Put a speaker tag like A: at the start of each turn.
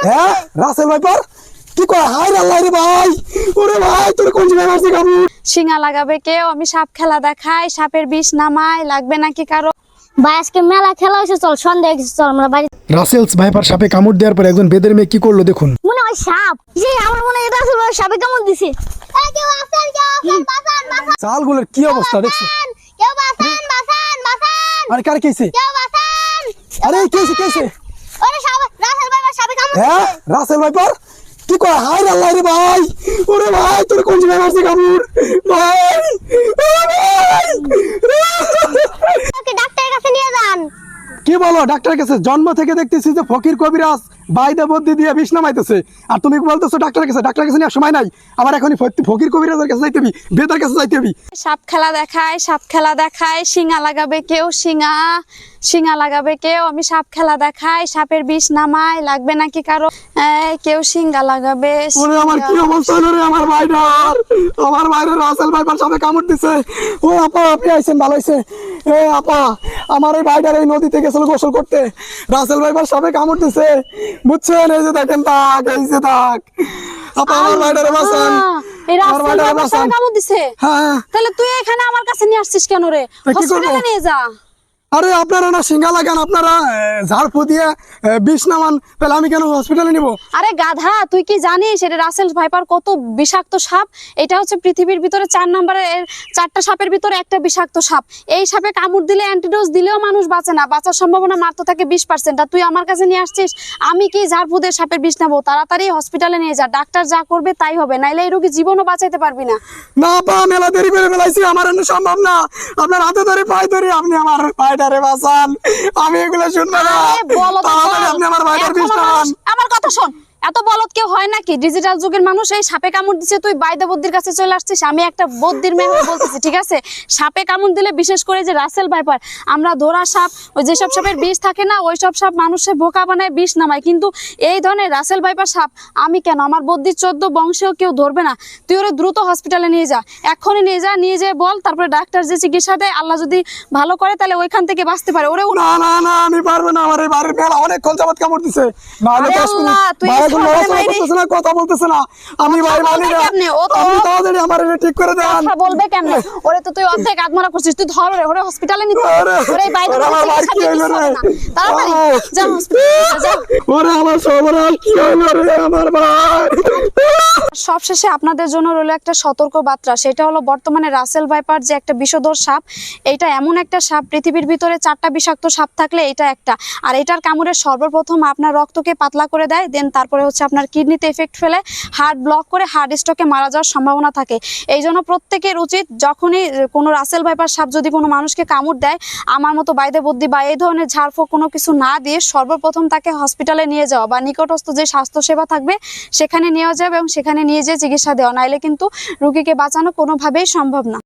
A: হ্যাঁ? Russell viper? কি কয়? হাই আল্লাহ রে ভাই। ওরে ভাই তোর কোন জায়গায় মারছে কামড়
B: শিঙা লাগাবে কেউ আমি সাপ খেলা দেখাই সাপের বিষ নামাই লাগবে নাকি কারও?
C: ভাই আজকে মেলা খেলা হয়েছে চল সন্ধ্যা চল আমরা বাড়ি
A: রাসেলস ভাইপার সাপে কামড় দেওয়ার পর একজন বেদের মেয়ে কি করল দেখুন।
C: মনে হয় সাপ। যে আমার মনে হয় এটা আসলে সাপে কেমন দিছে।
A: চালগুলোর কি অবস্থা দেখছ
C: কেউ বাসান বাসান বাসান
A: আরে কার কেছে
C: কেউ বাসান
A: আরে কেছে কেছে
C: ওরে সাপ রাসেল বাবা সাপে কেমন
A: হ্যাঁ? রাসেল ভাইপার কি কয়? হাই আল্লাহ রে ভাই। ওরে ভাই, তোর কোন জায়গায় মারছে কামড়? ভাই ভাই
C: ওকে ডাক্তারের কাছে নিয়ে যান
A: কি বলো? ডাক্তারের কাছে জন্ম থেকে দেখতেছি যে ফকির কবিরাজ বাইদা বদ্দি দিয়ে বিষ নামাইতেছে। আর তুমি বলতেছো ডাক্তারের কাছে ডাক্তারের কাছে নেওয়ার সময় নাই। আবার এখনই ফকির কবিরাজের কাছে যাইতে হবি বেতার কাছে যাইতে হবি।
B: সাপ খেলা দেখায় সাপ খেলা দেখায় শিঙা লাগাবে কেউ শিঙা শিঙা লাগাবে কেউ। আমি সাপ খেলা দেখাই সাপের বিষ নামাই লাগবে নাকি কারও? কেউ শিঙ্গা লাগাবে
A: আমার কি। অবস্থা হলো রে আমার ভাইটার? আমার ভাইরে রাসেল ভাইপার সাথে কামড় দিছে। ও আপা আপনি আইছেন ভালো হইছে এ আপা আমার এই ভাইটার এই নদীতে গেছিল গোসল করতে। রাসেল ভাইবার সবে কামড় দিছে। বুঝছেন? এই যে দেখেন তাক এই যে তাক আপা আমার ভাইটারে বাঁচান।
B: দিছে।
A: হ্যাঁ।
B: তাহলে তুই এখানে আমার কাছে নিয়ে আসছিস কেন রে? নিয়ে যা।
A: আরে আপনারা না সিঙ্গা লাগান আপনারা ঝাড়ফু দিয়ে বিষ নামান তাহলে আমি কেন হসপিটালে নিব?
B: আরে গাধা তুই কি জানিস? এটা রাসেল ভাইপার কত বিষাক্ত সাপ? এটা হচ্ছে পৃথিবীর ভিতরে চার নম্বরের চারটা সাপের ভিতরে একটা বিষাক্ত সাপ। এই সাপে কামড় দিলে অ্যান্টিডোজ দিলেও মানুষ বাঁচে না বাঁচার সম্ভাবনা মাত্র থাকে বিশ পার্সেন্ট আর তুই আমার কাছে নিয়ে আসছিস আমি কি ঝাড়ফুদের সাপের বিষ নেব? তাড়াতাড়ি হসপিটালে নিয়ে যা ডাক্তার যা করবে তাই হবে নাইলে এই রোগী জীবনও বাঁচাইতে পারবি না।
A: না পা মেলা দেরি করে ফেলাইছি আমার এমনি সম্ভব না। আপনার হাতে ধরে পায়ে ধরে আপনি আমার পায়টারে বাঁচান আমি এগুলো শুনব না। তাড়াতাড়ি। আপনি ভাইটার বিষ
B: আমার কথা শোন। এত বলদ কেউ হয় নাকি? ডিজিটাল যুগের মানুষ এই সাপে কামড় দিচ্ছে তুই বাইদা বদ্দির কাছে চলে আসছিস আমি একটা বদ্দির মেয়ে হয়ে বলতেছি ঠিক আছে? সাপে কামড় দিলে বিশেষ করে যে রাসেল ভাইপার আমরা ধরা সাপ ওই যেসব সাপের বিষ থাকে না ওই সব সাপ মানুষের বোকা বানায় বিষ নামায়। কিন্তু এই ধরনের রাসেল ভাইপার সাপ আমি কেন? আমার বদ্দির চোদ্দ বংশেও কেউ ধরবে না। তুই ওরা দ্রুত হসপিটালে নিয়ে যা এখনই নিয়ে যা নিয়ে যেয়ে বল তারপরে ডাক্তার যে চিকিৎসা দেয় আল্লাহ যদি ভালো করে তাহলে ওইখান থেকে বাঁচতে পারে। ওরে
A: না না না আমি পারব না আমার এই বাড়ির মেলা যাবত কামড় দিছে।
B: তুই
A: এখন নড়াচড়া করতেছে না কথা বলতেছে না। আমি ভাই মানি না
B: ও তো-
A: আপনি তাড়াতাড়ি আমার এটা ঠিক করে দেন।
B: কথা বলবে কেমনে? ওরে তো তুই অর্ধেক আত্মরা করছিস তুই ধর ওরে ওরে হসপিটালে নিতে।
A: ওরে,
B: বাইরে
A: আমার ভাই কি হইল রে?
B: তাড়াতাড়ি যা হসপিটালে যা।
A: ওরে আমার সর্বনাশ কি হইল রে আমার ভাই?
B: সবশেষে আপনাদের জন্য রইল একটা সতর্ক বার্তা। সেটা হলো বর্তমানে রাসেল ভাইপার যে একটা বিষধর সাপ, এটা এমন একটা সাপ, পৃথিবীর ভিতরে চারটা বিষাক্ত সাপ থাকলে এটা একটা। আর এটার কামড়ে সর্বপ্রথম আপনার রক্তকে পাতলা করে দেয়, দেন তারপরে হচ্ছে আপনার কিডনিতে এফেক্ট ফেলে হার্ট ব্লক করে হার্ট স্ট্রোকে মারা যাওয়ার সম্ভাবনা থাকে। এই জন্য প্রত্যেকের উচিত যখনই কোনো রাসেল ভাইপার সাপ যদি কোনো মানুষকে কামড় দেয়, আমার মতো বাইদে বুদ্ধি বা এই ধরনের ঝাড়ফুঁক কোনো কিছু না দিয়ে সর্বপ্রথম তাকে হসপিটালে নিয়ে যাওয়া বা নিকটস্থ যে স্বাস্থ্যসেবা থাকবে, সেখানে নেওয়া যাবে এবং সেখানে নিয়ে যেয়ে চিকিৎসা দেওয়া নাইলে কিন্তু রুগীকে বাঁচানো কোনোভাবেই সম্ভব না।